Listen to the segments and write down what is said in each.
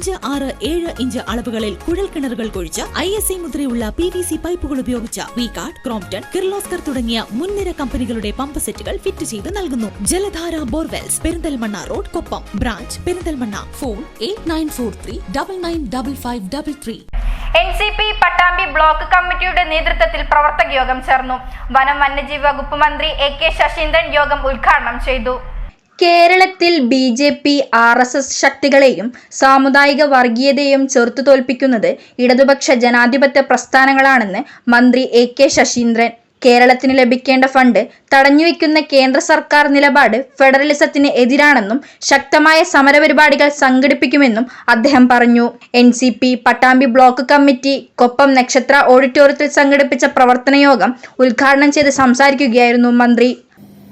അഞ്ച് ആറ് ഏഴ് ഇഞ്ച് അളവുകളിൽ കുഴൽ കിണറുകൾ കുഴിച്ച് ഐ എസ് ഐ മുദ്രയുള്ള പി വി സി പൈപ്പുകൾ ഉപയോഗിച്ച വി കാർഡ് ക്രോംപ്ടൺ കിർലോസ്കർ തുടങ്ങിയ മുൻനിര കമ്പനികളുടെ പമ്പ് സെറ്റുകൾ ഫിറ്റ് ചെയ്ത് നൽകുന്നു. Jaladhara borewells Perinthalmanna road Koppam branch Perinthalmanna phone eight nine four three double nine double five double three. N C P Pattambi block കമ്മിറ്റിയുടെ നേതൃത്വത്തിൽ പ്രവർത്തക യോഗം ചേർന്നു. വനം വന്യജീവി വകുപ്പ് മന്ത്രി എ കെ ശശീന്ദ്രൻ യോഗം ഉദ്ഘാടനം ചെയ്തു. കേരളത്തിൽ B J P R S S ശക്തികളെയും സാമുദായിക വർഗീയതയെയും ചെറുത്തു തോൽപ്പിക്കുന്നത് ഇടതുപക്ഷ ജനാധിപത്യ പ്രസ്ഥാനങ്ങളാണെന്ന് മന്ത്രി എ കെ ശശീന്ദ്രൻ. കേരളത്തിന് ലഭിക്കേണ്ട ഫണ്ട് തടഞ്ഞുവെക്കുന്ന കേന്ദ്ര സർക്കാർ നിലപാട് ഫെഡറലിസത്തിന് എതിരാണെന്നും ശക്തമായ സമരപരിപാടികൾ സംഘടിപ്പിക്കുമെന്നും അദ്ദേഹം പറഞ്ഞു. N C P Pattambi block committee Koppam Nakshatra ഓഡിറ്റോറിയത്തിൽ സംഘടിപ്പിച്ച പ്രവർത്തനയോഗം ഉദ്ഘാടനം ചെയ്ത് സംസാരിക്കുകയായിരുന്നു മന്ത്രി.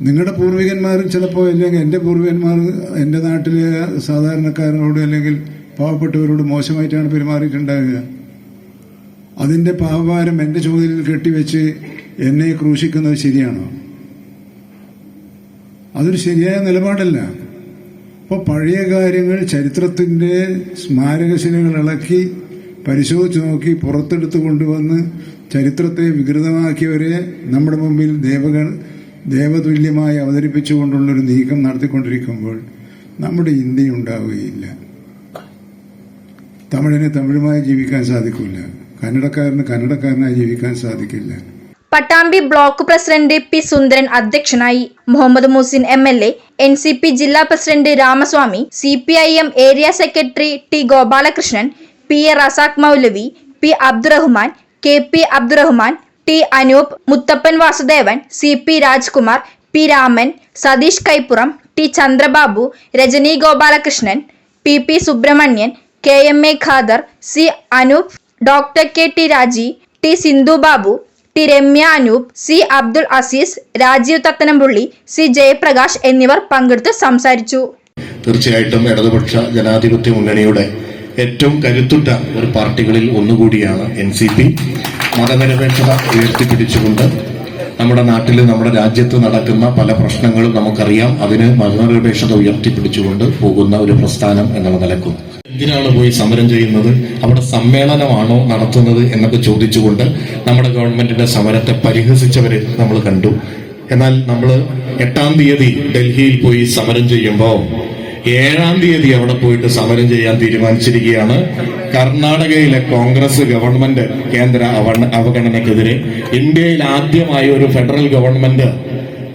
നിങ്ങളുടെ പൂർവികന്മാരും ചിലപ്പോൾ അല്ലെങ്കിൽ എന്റെ പൂർവികന്മാർ എന്റെ നാട്ടിലെ സാധാരണക്കാരനോട് അല്ലെങ്കിൽ പാവപ്പെട്ടവരോട് മോശമായിട്ടാണ് പെരുമാറിയിട്ടുണ്ടാവുക. അതിന്റെ പാവഭാരം എന്റെ ചോദ്യത്തിൽ കെട്ടിവെച്ച് എന്നെ ക്രൂശിക്കുന്നത് ശരിയാണോ? അതൊരു ശരിയായ നിലപാടല്ല. അപ്പോൾ പഴയ കാര്യങ്ങൾ ചരിത്രത്തിന്റെ സ്മാരകശിലകൾ ഇളക്കി പരിശോധിച്ച് നോക്കി പുറത്തെടുത്ത് കൊണ്ടുവന്ന് ചരിത്രത്തെ വികൃതമാക്കിയവരെ നമ്മുടെ മുമ്പിൽ ദേവകൾ ദേവതുല്യമായി അവതരിപ്പിച്ചുകൊണ്ടുള്ളൊരു നീക്കം നടത്തിക്കൊണ്ടിരിക്കുമ്പോൾ നമ്മുടെ ഇന്ത്യ ഉണ്ടാവുകയില്ല. തമിഴിന് തമിഴുമായി ജീവിക്കാൻ സാധിക്കില്ല കന്നഡക്കാരന് കന്നഡക്കാരനായി ജീവിക്കാൻ സാധിക്കില്ല. Pattambi block president P Sundaran അധ്യക്ഷനായി Muhammad Muhsin M L A N C P ജില്ലാ president Ramaswamy C P I M area secretary T Gopalakrishnan P A Razak Moulavi P Abdurahman K P Abdurahman T Anoop Muthappan Vasudevan C P Rajkumar P Raman Satheesh Kaippuram T Chandrababu Rajani Gopalakrishnan P P Subramanian K M A Khader C Anoop doctor K T Raji T Sindhu Babu T Ramya Anoop C Abdul Aziz Rajeev Thathanampully C Jayaprakash എന്നിവർ പങ്കെടുത്ത് സംസാരിച്ചു. തീർച്ചയായിട്ടും ഇടതുപക്ഷ ജനാധിപത്യ മുന്നണിയുടെ ഏറ്റവും കരുത്തുറ്റ ഒരു പാർട്ടികളിൽ ഒന്നുകൂടിയാണ് എൻ സി പി. മതനിരപേക്ഷത ഉയർത്തിപ്പിടിച്ചുകൊണ്ട് നമ്മുടെ നാട്ടിൽ നമ്മുടെ രാജ്യത്ത് നടക്കുന്ന പല പ്രശ്നങ്ങളും നമുക്കറിയാം. അതിന് മതനിരപേക്ഷത ഉയർത്തിപ്പിടിച്ചുകൊണ്ട് പോകുന്ന ഒരു പ്രസ്ഥാനം എന്നുള്ള നിലക്കും. എന്തിനാണ് പോയി സമരം ചെയ്യുന്നത്? അവിടെ സമ്മേളനമാണോ നടത്തുന്നത് എന്നൊക്കെ ചോദിച്ചുകൊണ്ട് നമ്മുടെ ഗവൺമെന്റിന്റെ സമരത്തെ പരിഹസിച്ചവരെ നമ്മൾ കണ്ടു. എന്നാൽ നമ്മൾ എട്ടാം തീയതി ഡൽഹിയിൽ പോയി സമരം ചെയ്യുമ്പോൾ ഏഴാം തീയതി അവിടെ പോയിട്ട് സമരം ചെയ്യാൻ തീരുമാനിച്ചിരിക്കുകയാണ്. കർണാടകയിലെ കോൺഗ്രസ് ഗവൺമെന്റ് കേന്ദ്ര അവഗണനക്കെതിരെ ഇന്ത്യയിൽ ആദ്യമായി ഒരു ഫെഡറൽ ഗവൺമെന്റ്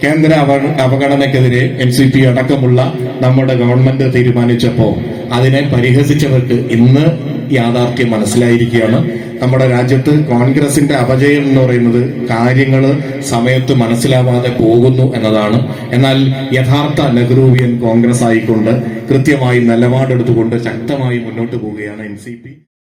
കേന്ദ്ര അവഗണനക്കെതിരെ എൻ സി പി അടക്കമുള്ള നമ്മുടെ ഗവൺമെന്റ് തീരുമാനിച്ചപ്പോൾ അതിനെ പരിഹസിച്ചവർക്ക് ഇന്ന് യാഥാർത്ഥ്യം മനസ്സിലായിരിക്കുകയാണ്. നമ്മുടെ രാജ്യത്ത് കോൺഗ്രസിന്റെ അപജയം എന്ന് പറയുന്നത് കാര്യങ്ങൾ സമയത്ത് മനസ്സിലാവാതെ പോകുന്നു എന്നതാണ്. എന്നാൽ യഥാർത്ഥ നെഹ്റുവിയൻ കോൺഗ്രസ് ആയിക്കൊണ്ട് കൃത്യമായി നിലപാടെടുത്തുകൊണ്ട് ശക്തമായി മുന്നോട്ട് പോവുകയാണ് എൻ